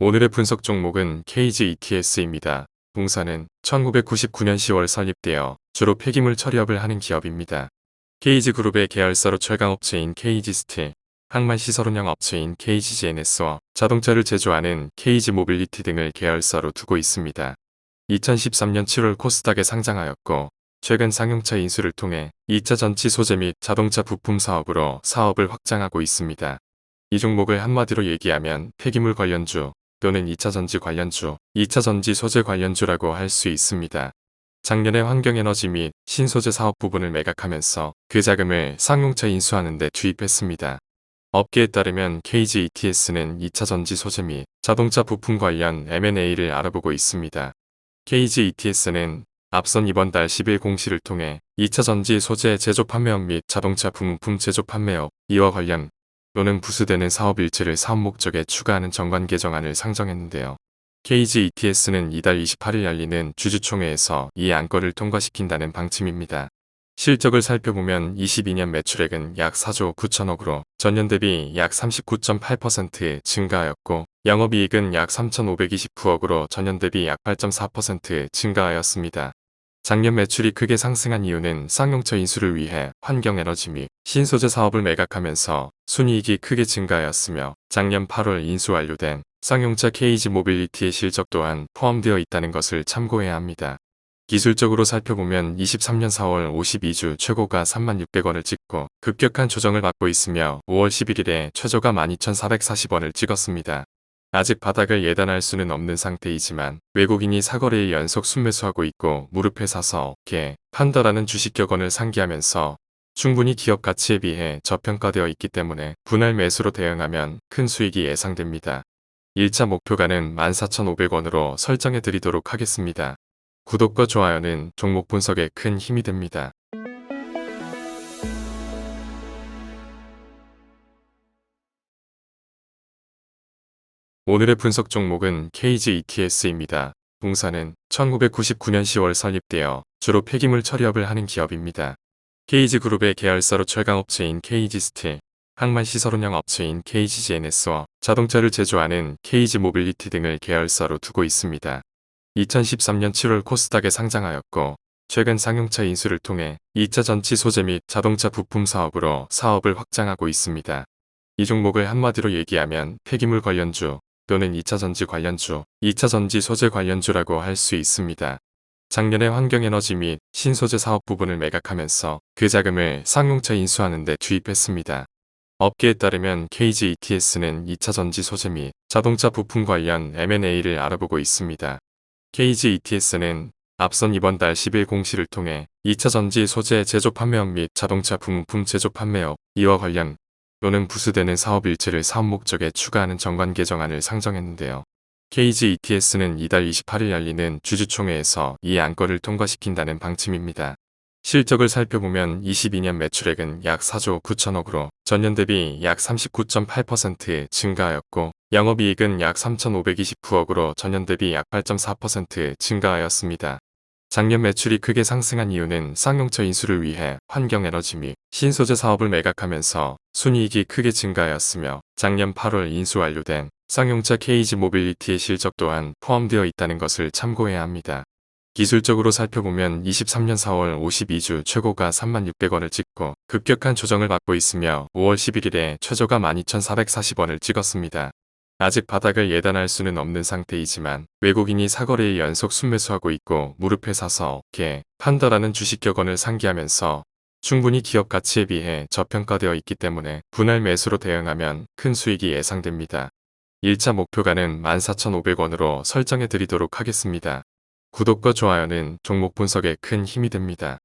오늘의 분석 종목은 KG ETS입니다. 동사는 1999년 10월 설립되어 주로 폐기물 처리업을 하는 기업입니다. KG그룹의 계열사로 철강업체인 KG스틸, 항만시설 운영 업체인 KGGNS와 자동차를 제조하는 KG모빌리티 등을 계열사로 두고 있습니다. 2013년 7월 코스닥에 상장하였고 최근 상용차 인수를 통해 2차 전지 소재 및 자동차 부품 사업으로 사업을 확장하고 있습니다. 이 종목을 한마디로 얘기하면 폐기물 관련주 또는 2차 전지 관련주, 2차 전지 소재 관련주라고 할 수 있습니다. 작년에 환경에너지 및 신소재 사업 부분을 매각하면서 그 자금을 상용차 인수하는 데 투입했습니다. 업계에 따르면 KG ETS는 2차 전지 소재 및 자동차 부품 관련 M&A를 알아보고 있습니다. KG ETS는 앞선 이번 달 10일 공시를 통해 2차 전지 소재 제조 판매업 및 자동차 부품 제조 판매업 이와 관련 또는 부수되는 사업 일체를 사업 목적에 추가하는 정관 개정안을 상정했는데요. KG ETS는 이달 28일 열리는 주주총회에서 이 안건을 통과시킨다는 방침입니다. 실적을 살펴보면 22년 매출액은 약 4조 9천억으로 전년 대비 약 39.8% 증가하였고 영업이익은 약 3,529억으로 전년 대비 약 8.4% 증가하였습니다. 작년 매출이 크게 상승한 이유는 쌍용차 인수를 위해 환경에너지 및 신소재 사업을 매각하면서 순이익이 크게 증가하였으며 작년 8월 인수 완료된 쌍용차 KG 모빌리티의 실적 또한 포함되어 있다는 것을 참고해야 합니다. 기술적으로 살펴보면 23년 4월 52주 최고가 3600원을 찍고 급격한 조정을 받고 있으며 5월 11일에 최저가 12440원을 찍었습니다. 아직 바닥을 예단할 수는 없는 상태이지만 외국인이 사거리에 연속 순매수하고 있고 무릎에 사서 개, 판다라는 주식 격언을 상기하면서 충분히 기업 가치에 비해 저평가되어 있기 때문에 분할 매수로 대응하면 큰 수익이 예상됩니다. 1차 목표가는 14,500원으로 설정해 드리도록 하겠습니다. 구독과 좋아요는 종목 분석에 큰 힘이 됩니다. 오늘의 분석 종목은 KG ETS입니다. 동사는 1999년 10월 설립되어 주로 폐기물 처리업을 하는 기업입니다. KG그룹의 계열사로 철강업체인 KG스틸, 항만시설 운영 업체인 KGGNS와 자동차를 제조하는 KG모빌리티 등을 계열사로 두고 있습니다. 2013년 7월 코스닥에 상장하였고 최근 상용차 인수를 통해 2차 전지 소재 및 자동차 부품 사업으로 사업을 확장하고 있습니다. 이 종목을 한마디로 얘기하면 폐기물 관련주 또는 2차 전지 관련주, 2차 전지 소재 관련주라고 할 수 있습니다. 작년에 환경에너지 및 신소재 사업 부분을 매각하면서 그 자금을 상용차 인수하는 데 투입했습니다. 업계에 따르면 KG ETS는 2차 전지 소재 및 자동차 부품 관련 M&A를 알아보고 있습니다. KG ETS는 앞선 이번 달 10일 공시를 통해 2차 전지 소재 제조 판매업 및 자동차 부품 제조 판매업 이와 관련 또는 부수되는 사업 일체를 사업 목적에 추가하는 정관 개정안을 상정했는데요. KG ETS는 이달 28일 열리는 주주총회에서 이 안건을 통과시킨다는 방침입니다. 실적을 살펴보면 22년 매출액은 약 4조 9천억으로 전년 대비 약 39.8% 증가하였고 영업이익은 약 3,529억으로 전년 대비 약 8.4% 증가하였습니다. 작년 매출이 크게 상승한 이유는 쌍용차 인수를 위해 환경에너지 및 신소재 사업을 매각하면서 순이익이 크게 증가하였으며 작년 8월 인수 완료된 쌍용차 KG 모빌리티의 실적 또한 포함되어 있다는 것을 참고해야 합니다. 기술적으로 살펴보면 23년 4월 52주 최고가 3600원을 찍고 급격한 조정을 받고 있으며 5월 11일에 최저가 12440원을 찍었습니다. 아직 바닥을 예단할 수는 없는 상태이지만 외국인이 사거리에 연속 순매수하고 있고 무릎에 사서 개, 판다라는 주식 격언을 상기하면서 충분히 기업 가치에 비해 저평가되어 있기 때문에 분할 매수로 대응하면 큰 수익이 예상됩니다. 1차 목표가는 14,500원으로 설정해 드리도록 하겠습니다. 구독과 좋아요는 종목 분석에 큰 힘이 됩니다.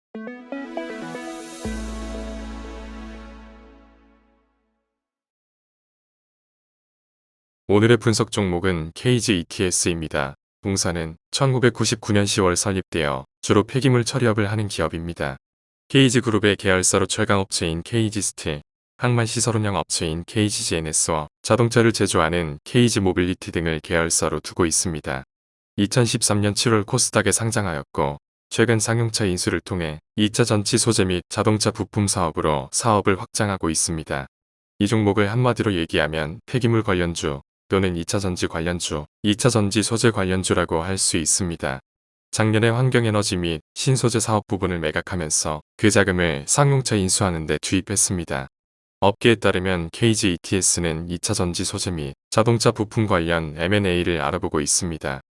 오늘의 분석 종목은 KG ETS입니다. 동사는 1999년 10월 설립되어 주로 폐기물 처리업을 하는 기업입니다. KG그룹의 계열사로 철강업체인 KG스틸, 항만시설 운영 업체인 KGGNS와 자동차를 제조하는 KG모빌리티 등을 계열사로 두고 있습니다. 2013년 7월 코스닥에 상장하였고 최근 상용차 인수를 통해 2차 전지 소재 및 자동차 부품 사업으로 사업을 확장하고 있습니다. 이 종목을 한마디로 얘기하면 폐기물 관련주 또는 2차 전지 관련주, 2차 전지 소재 관련주라고 할 수 있습니다. 작년에 환경에너지 및 신소재 사업 부분을 매각하면서 그 자금을 쌍용차 인수하는 데 투입했습니다. 업계에 따르면 KG ETS는 2차 전지 소재 및 자동차 부품 관련 M&A를 알아보고 있습니다.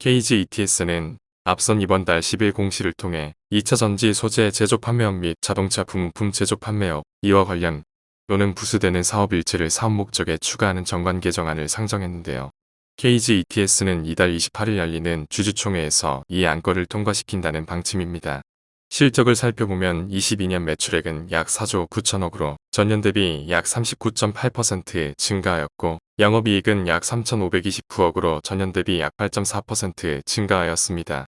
KG ETS는 앞선 이번 달 10일 공시를 통해 2차 전지 소재 제조 판매업 및 자동차 부품 제조 판매업 이와 관련 또는 부수되는 사업 일체를 사업 목적에 추가하는 정관 개정안을 상정했는데요. KG ETS는 이달 28일 열리는 주주총회에서 이 안건을 통과시킨다는 방침입니다. 실적을 살펴보면 22년 매출액은 약 4조 9천억으로 전년 대비 약 39.8% 증가하였고 영업이익은 약 3,529억으로 전년 대비 약 8.4% 증가하였습니다.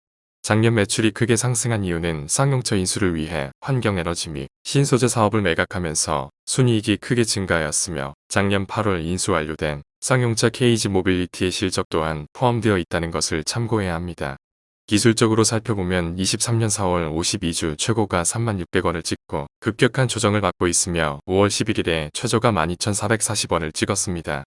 작년 매출이 크게 상승한 이유는 쌍용차 인수를 위해 환경에너지 및 신소재 사업을 매각하면서 순이익이 크게 증가하였으며 작년 8월 인수 완료된 쌍용차 KG 모빌리티의 실적 또한 포함되어 있다는 것을 참고해야 합니다. 기술적으로 살펴보면 23년 4월 52주 최고가 3600원을 찍고 급격한 조정을 받고 있으며 5월 11일에 최저가 12440원을 찍었습니다.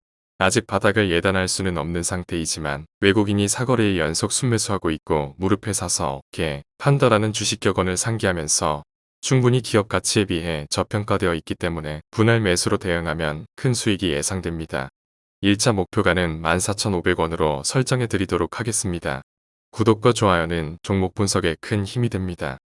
아직 바닥을 예단할 수는 없는 상태이지만 외국인이 사거리에 연속 순매수하고 있고 무릎에 사서 개 판다라는 주식 격언을 상기하면서 충분히 기업 가치에 비해 저평가되어 있기 때문에 분할 매수로 대응하면 큰 수익이 예상됩니다. 1차 목표가는 14,500원으로 설정해 드리도록 하겠습니다. 구독과 좋아요는 종목 분석에 큰 힘이 됩니다.